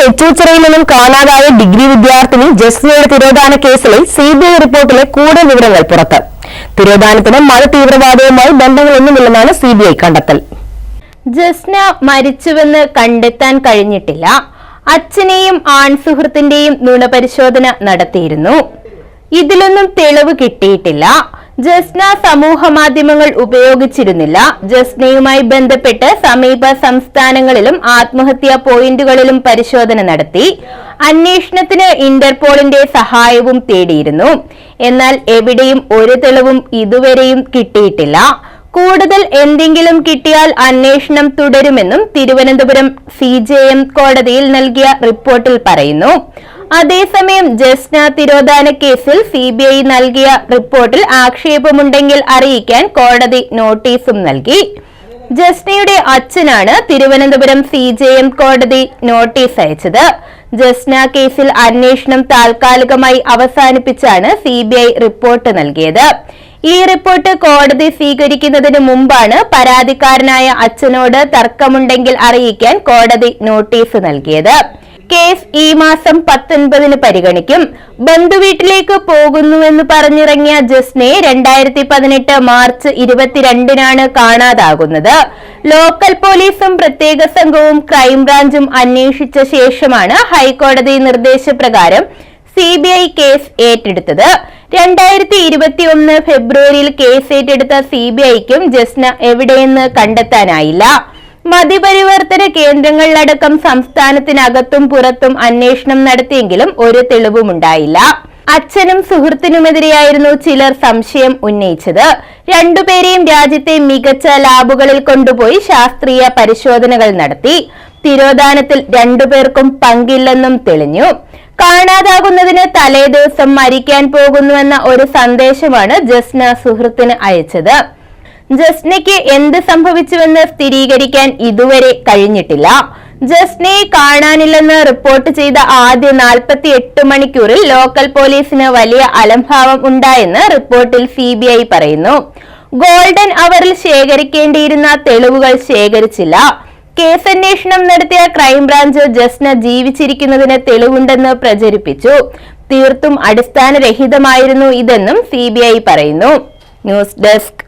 വെച്ചൂച്ചിറയിൽ നിന്നും കാണാതായ ഡിഗ്രി വിദ്യാർത്ഥിനി ജസ്നയുടെ തിരോധാന കേസിലെ സിബിഐ റിപ്പോർട്ടിലെ കൂടുതൽ വിവരങ്ങൾ പുറത്ത്. തിരോധാനത്തിന് മത തീവ്രവാദവുമായി ബന്ധങ്ങളൊന്നുമില്ലെന്നാണ് സിബിഐ കണ്ടെത്തൽ. ജസ്ന മരിച്ചുവെന്ന് കണ്ടെത്താൻ കഴിഞ്ഞിട്ടില്ല. അച്ഛനെയും ആൺസുഹൃത്തിന്റെയും നുണപരിശോധന നടത്തിയിരുന്നു. ഇതിലൊന്നും തെളിവ് കിട്ടിയിട്ടില്ല. ജസ്ന സമൂഹ മാധ്യമങ്ങൾ ഉപയോഗിച്ചിരുന്നില്ല. ജസ്നയുമായി ബന്ധപ്പെട്ട് സമീപ സംസ്ഥാനങ്ങളിലും ആത്മഹത്യാ പോയിന്റുകളിലും പരിശോധന നടത്തി. അന്വേഷണത്തിന് ഇന്റർപോളിന്റെ സഹായവും തേടിയിരുന്നു. എന്നാൽ എവിടെയും ഒരു തെളിവും ഇതുവരെയും കിട്ടിയിട്ടില്ല. കൂടുതൽ എന്തെങ്കിലും കിട്ടിയാൽ അന്വേഷണം തുടരുമെന്നും തിരുവനന്തപുരം സി കോടതിയിൽ നൽകിയ റിപ്പോർട്ടിൽ പറയുന്നു. അതേസമയം ജസ്ന തിരോധാന കേസിൽ സി ബി ഐ നൽകിയ റിപ്പോർട്ടിൽ ആക്ഷേപമുണ്ടെങ്കിൽ അറിയിക്കാൻ കോടതി നോട്ടീസും നൽകി. ജസ്നയുടെ അച്ഛനാണ് തിരുവനന്തപുരം സി ജെ എം കോടതി നോട്ടീസ് അയച്ചത്. ജസ്ന കേസിൽ അന്വേഷണം താൽക്കാലികമായി അവസാനിപ്പിച്ചാണ് സി ബി ഐ റിപ്പോർട്ട് നൽകിയത്. ഈ റിപ്പോർട്ട് കോടതി സ്വീകരിക്കുന്നതിന് മുമ്പാണ് പരാതിക്കാരനായ അച്ഛനോട് തർക്കമുണ്ടെങ്കിൽ അറിയിക്കാൻ കോടതി നോട്ടീസ് നൽകിയത്. കേസ് ഈ മാസം പത്തൊൻപതിന് പരിഗണിക്കും. ബന്ധുവീട്ടിലേക്ക് പോകുന്നുവെന്ന് പറഞ്ഞിറങ്ങിയ ജസ്നെ രണ്ടായിരത്തി പതിനെട്ട് മാർച്ച് ഇരുപത്തിരണ്ടിനാണ് കാണാതാകുന്നത്. ലോക്കൽ പോലീസും പ്രത്യേക സംഘവും ക്രൈംബ്രാഞ്ചും അന്വേഷിച്ച ശേഷമാണ് ഹൈക്കോടതി നിർദ്ദേശപ്രകാരം സി ബി ഐ കേസ് ഏറ്റെടുത്തത്. രണ്ടായിരത്തി ഇരുപത്തി ഒന്ന് ഫെബ്രുവരിയിൽ കേസ് ഏറ്റെടുത്ത സി ബി ഐക്കും ജസ്ന എവിടെയെന്ന് കണ്ടെത്താനായില്ല. മതിപരിവർത്തന കേന്ദ്രങ്ങളിലടക്കം സംസ്ഥാനത്തിനകത്തും പുറത്തും അന്വേഷണം നടത്തിയെങ്കിലും ഒരു തെളിവുമുണ്ടായില്ല അച്ഛനും സുഹൃത്തിനുമെതിരെയായിരുന്നു ചിലർ സംശയം ഉന്നയിച്ചത്. രണ്ടുപേരെയും രാജ്യത്തെ മികച്ച ലാബുകളിൽ കൊണ്ടുപോയി ശാസ്ത്രീയ പരിശോധനകൾ നടത്തി. തിരോധാനത്തിൽ രണ്ടുപേർക്കും പങ്കില്ലെന്നും തെളിഞ്ഞു. കാണാതാകുന്നതിന് തലേദിവസം മരിക്കാൻ പോകുന്നുവെന്ന ഒരു സന്ദേശമാണ് ജസ്ന സുഹൃത്തിന് അയച്ചത്. ജസ്നയ്ക്ക് എന്ത് സംഭവിച്ചുവെന്ന് സ്ഥിരീകരിക്കാൻ ഇതുവരെ കഴിഞ്ഞിട്ടില്ല. ജസ്നയെ കാണാനില്ലെന്ന് റിപ്പോർട്ട് ചെയ്ത ആദ്യ നാൽപ്പത്തി എട്ട് മണിക്കൂറിൽ ലോക്കൽ പോലീസിന് വലിയ അലംഭാവം ഉണ്ടായെന്ന് റിപ്പോർട്ടിൽ സി പറയുന്നു. ഗോൾഡൻ അവറിൽ ശേഖരിക്കേണ്ടിയിരുന്ന തെളിവുകൾ ശേഖരിച്ചില്ല. കേസന്വേഷണം നടത്തിയ ക്രൈംബ്രാഞ്ച് ജസ്ന ജീവിച്ചിരിക്കുന്നതിന് തെളിവുണ്ടെന്ന് പ്രചരിപ്പിച്ചു. തീർത്തും അടിസ്ഥാനരഹിതമായിരുന്നു ഇതെന്നും സി പറയുന്നു. News desk